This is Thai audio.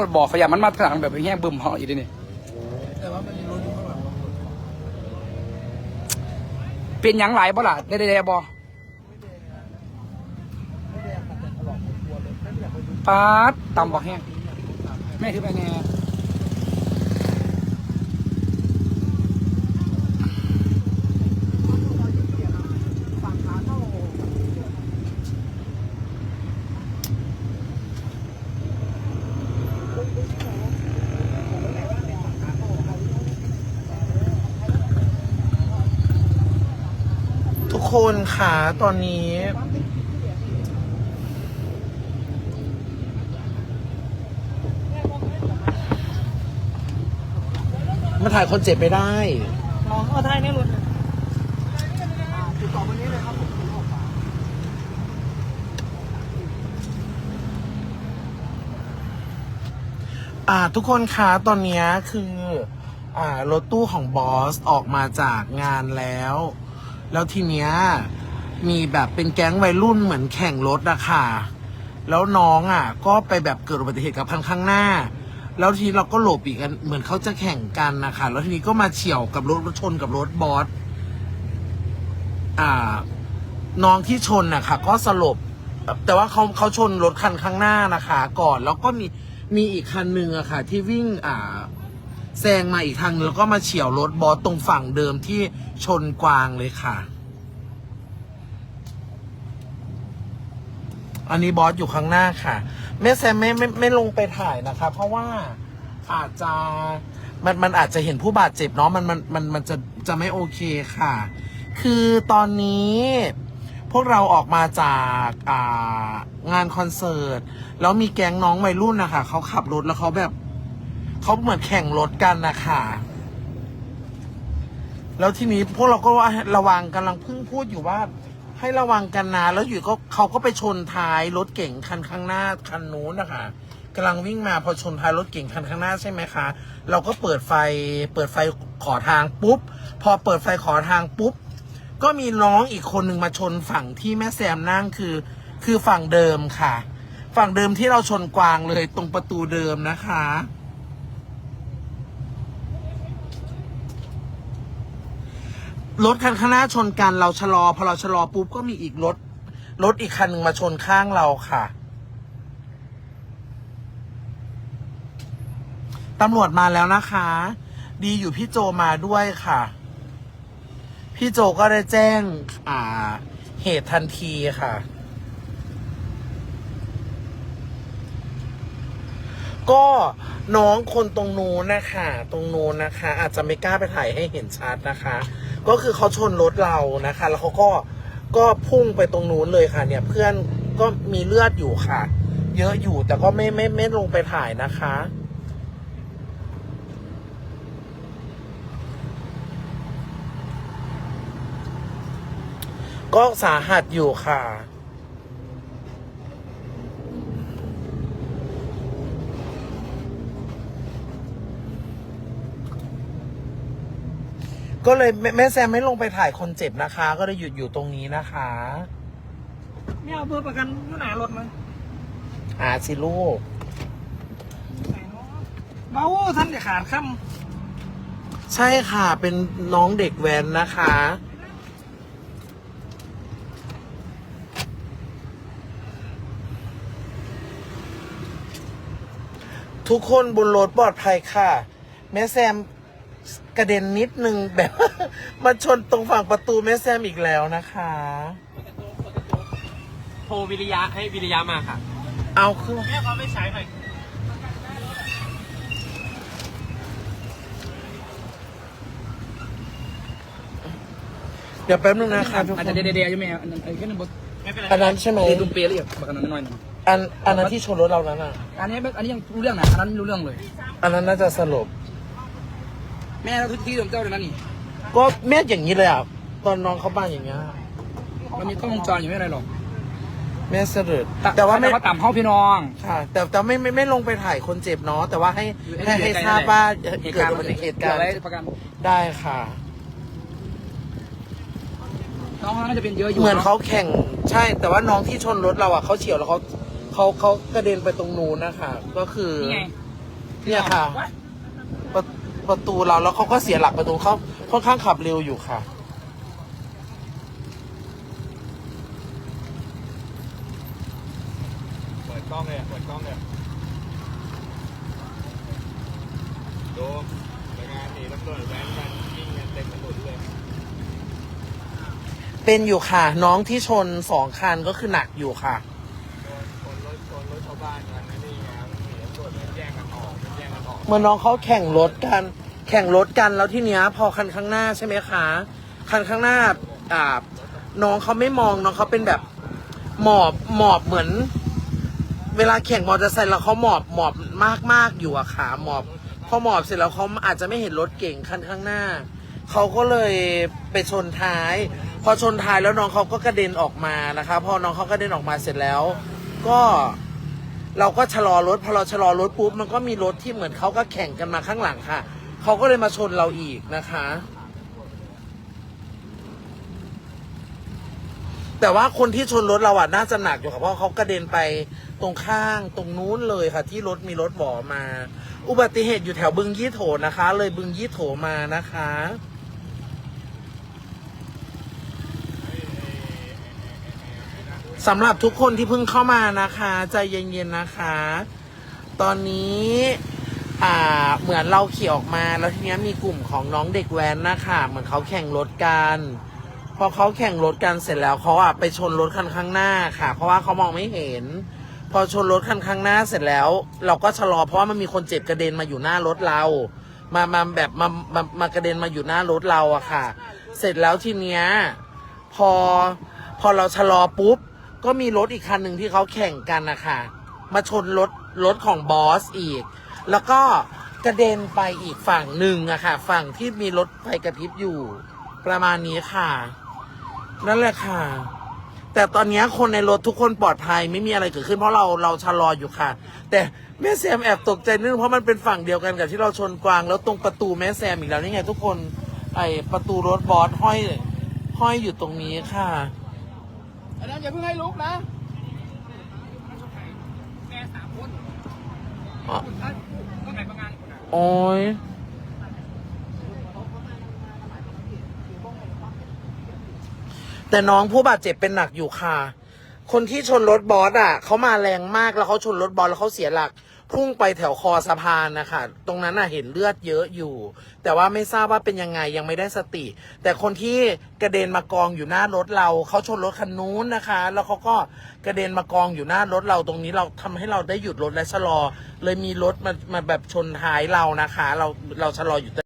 รถบอกขยะมันมาขนางหลังแบบแห้งบึมห่ออยู่ดินี่แต่ว่ามันมีรถอยู่ข้างหลังเป็นหยังหลายบ่ล่ะได้ได้บ่ไดต่ถลอกกลัวเลยไม่อยากไปดูปาดตำบอกแห้งแม่ถือไปแน่ ฝั่งขาเข้า ทุก คนค่ะตอนนี้ มาถ่ายคนเจ็บไม่ได้มองเข้าท้ายนี่รถติดต่อวันนี้เลยครับผมถึงออกมาอ่าทุกคนคะตอนเนี้ยคือ อ่ารถตู้ของบอสออกมาจากงานแล้ว แล้วทีเนี้ยมีแบบเป็นแก๊งวัยรุ่นเหมือนแข่งรถอะค่ะ แล้วน้องอะ ก็ไปแบบเกิดอุบัติเหตุกับคันข้างหน้า แล้วทีนี้เราก็หลบอีกกันเหมือนเขาจะแข่งกันนะคะแล้วทีนี้ก็มาเฉี่ยวกับรถชนกับรถบอสอ่า น้องที่ชนนะคะก็สลบ แต่ว่าเขาเขาชนรถคันข้างหน้านะคะ ก่อนแล้วก็มีมีอีกคันหนึ่งอะค่ะ ที่วิ่งอ่า แซงมาอีกทางนึงแล้วก็มาเฉียวรถบอสตรงฝั่งเดิมที่ชนกวางเลยค่ะ อันนี้บอสอยู่ข้างหน้าค่ะแม่แซมไม่ไม่ไม่ลงไปถ่ายนะคะ เพราะว่าอาจจะมันมันอาจจะเห็นผู้บาดเจ็บเนาะมันมันมันมันจะจะไม่โอเคค่ะ คือตอนนี้พวกเราออกมาจากางานคอนเสิร์ต แล้วมีแก๊งน้องวัยรุ่นนะคะเขาขับรถแล้วเขาแบบ เขาเหมือนแข่งรถกันนะคะแล้วทีนี้พวกเราก็ว่าระวังกำลังเพิ่งพูดอยู่ว่า ให้ระวังกันนะแล้วอยู่ก็เขาก็ไปชนท้ายรถเก่งคันข้างหน้าคันนู้นนะคะกำลังวิ่งมาพอชนท้ายรถเก่งคันข้างหน้าใช่ไหมคะ เราก็เปิดไฟเปิดไฟขอทางปุ๊บ พอเปิดไฟขอทางปุ๊บ ก็มีน้องอีกคนหนึ่งมาชนฝั่งที่แม่แซมนั่งคือ คือฝั่งเดิมค่ะ ฝั่งเดิมที่เราชนกวางเลยตรงประตูเดิมนะคะ รถคันข้างหน้าชนกันเราชะลอ พอเราชะลอปุ๊บก็มีอีกรถรถอีกคันหนึ่งมาชนข้างเราค่ะตำรวจมาแล้วนะคะ ดีอยู่พี่โจมาด้วยค่ะ พี่โจก็ได้แจ้ง อ่า เหตุทันทีค่ะ ก็น้องคนตรงนู้นนะคะ ตรงนู้นนะคะ อาจจะไม่กล้าไปถ่ายให้เห็นชัดนะคะ ก็คือเขาชนรถเรานะคะ แล้วเขาก็ก็พุ่งไปตรงนู้นเลยค่ะ เนี่ย เพื่อนก็มีเลือดอยู่ค่ะ เยอะอยู่แต่ก็ไม่ไม่ไม่ลงไปถ่ายนะคะ ก็สาหัสอยู่ค่ะ ก็เลยแม่แม่แซมไม่ลงไปถ่ายคนเจ็บนะคะ ก็เลยหยุดอยู่ตรงนี้นะคะ ไม่เอาเบอร์ประกันอยู่หนารถมั้ยอาสิลูกไหนเนาะเบาท่านจะขาดคใช่ค่ะ เป็นน้องเด็กแว้นนะคะ ทุกคนบนรถปลอดภัยค่ะ แม่แซม กระเด็นนิดนึงแบบ มาชนตรงฝั่งประตูแม่แซมอีกแล้วนะคะ โทรวิริยะให้วิริยะมาค่ะเอาคือแม่เขาไม่ใช้หน่อยเดี๋ยวแป๊บนึงนะคะทุกคอาจนจะเดๆๆอยู่ไหมอันนั้นไอ้แค่นั้นบ่ไม่เป็นไรอันนั้นใช่ไหมเดตุ้มเปรี้ยเรียกประกันนั้นน้อยหนึงอันอันนั้นที่ชนรถเรานั้นอะ อันนี้อันนี้ยังรู้เรื่องนะอันนั้นไม่รู้เรื่องเลยอันนั้นน่าจะสลบ แม่เราทุกที่ของเจ้าเดี๋ยวนั้นนี่ก็แม่อย่างนี้เลยอะตอนน้องเขาบ้านอย่างเงี้ยมันมีกล้องวงจรอยู่ไม่อะไรหรอกแม่สะดุดแต่ว่าไม่เขาต่ำห้องพี่น้องค่ะ แต่แต่ไม่ไม่ไม่ลงไปถ่ายคนเจ็บเนาะแต่ว่าให้ให้ให้ทราบว่าเกิดอุบัติเหตุการณ์ไว้ประกันได้ค่ะน้องเขาน่าจะเป็นเยอะอยู่เหมือนเขาแข่งใช่ แต่ว่าน้องที่ชนรถเราอะเขาเฉียวแล้วเขาเขาเขากระเด็นไปตรงนู้นนะคะก็คือนี่ไงเนี่ยค่ะ ประประตูเราแล้วเขาก็เสียหลักประตูเขาค่อนข้างขับเร็วอยู่ค่ะ เปิดกล้องเลยเปิดกล้องเลยดูรายงานหนีตำรวจแว้นกันวิ่งกันเต็มถนนเลยเป็นอยู่ค่ะ น้องที่ชนสองคันก็คือหนักอยู่ค่ะ เมื่อน้องเขาแข่งรถกัน แข่งรถกันแล้วที่เนี้ยพอคันข้างหน้าใช่ไหมคะคันข้างหน้าอ่าน้องเขาไม่มองน้องเขาเป็นแบบหมอบหมอบเหมือน เวลาแข่งมอเตอร์ไซค์แล้วเขาหมอบหมอบมากมากๆอยู่อะขาหมอบ พอหมอบเสร็จแล้วเขาอาจจะไม่เห็นรถเก่งคันข้างหน้าเขาก็เลยไปชนท้าย พอชนท้ายแล้วน้องเขาก็กระเด็นออกมานะคะ พอน้องเขากระเด็นออกมาเสร็จแล้ว ก็ เราก็ชะลอรถพอเราชะลอรถปุ๊บมันก็มีรถที่เหมือนเขาก็แข่งกันมาข้างหลังค่ะเขาก็เลยมาชนเราอีกนะคะ แต่ว่าคนที่ชนรถเราอะน่าจะหนักอยู่ค่ะเพราะเขากระเด็นไปตรงข้างตรงนู้นเลยค่ะ ที่รถมีรถหวอมา อุบัติเหตุอยู่แถวบึงยี่โถนะคะ เลยบึงยี่โถมานะคะ สำหรับทุกคนที่เพิ่งเข้ามานะคะใจเย็นๆนะคะ ตอนนี้อ่าเหมือนเราขี่ออกมาแล้วทีนี้มีกลุ่มของน้องเด็กแว้นนะคะเหมือนเขาแข่งรถกันพอเขาแข่งรถกันเสร็จแล้วเขาอะไปชนรถคันข้างหน้าค่ะ เพราะว่าเขามองไม่เห็น พอชนรถคันข้างหน้าเสร็จแล้ว เราก็ชะลอเพราะว่ามันมีคนเจ็บกระเด็นมาอยู่หน้ารถเรา มามาแบบมามามากระเด็นมาอยู่หน้ารถเราอะค่ะ เสร็จแล้วทีเนี้ยพอพอเราชะลอปุ๊บ ก็มีรถอีกคันหนึ่งที่เขาแข่งกันนะคะมาชนรถรถของบอสอีก แล้วก็กระเด็นไปอีกฝั่งหนึ่งอะค่ะ ฝั่งที่มีรถไฟกระพริบอยู่ ประมาณนี้ค่ะ นั่นแหละค่ะ แต่ตอนนี้คนในรถทุกคนปลอดภัยไม่มีอะไรเกิดขึ้นเพราะเราเราชะลออยู่ค่ะ แต่แม่แซมแอบตกใจนิดนึงเพราะมันเป็นฝั่งเดียวกันกับที่เราชนกวาง แล้วตรงประตูแม่แซมอีกแล้วนี่ไงทุกคนไอประตูรถบอสห้อยห้อยอยู่ตรงนี้ค่ะ อันนั้นอย่าเพิ่งให้ลุกนะแม่สามคนอ๋อก็ไหนประงานคนอะโอ้ยแต่น้องผู้บาดเจ็บเป็นหนักอยู่ค่ะ คนที่ชนรถบอสอะเขามาแรงมากแล้วเขาชนรถบอสแล้วเขาเสียหลัก พุ่งไปแถวคอสะพานนะคะตรงนั้นน่ะเห็นเลือดเยอะอยู่ แต่ว่าไม่ทราบว่าเป็นยังไงยังไม่ได้สติ แต่คนที่กระเด็นมากองอยู่หน้ารถเราเขาชนรถคันนู้นนะคะ แล้วเขาก็กระเด็นมากองอยู่หน้ารถเราตรงนี้เราทำให้เราได้หยุดรถและชะลอ เลยมีรถมามาแบบชนท้ายเรานะคะ เราเราชะลออยู่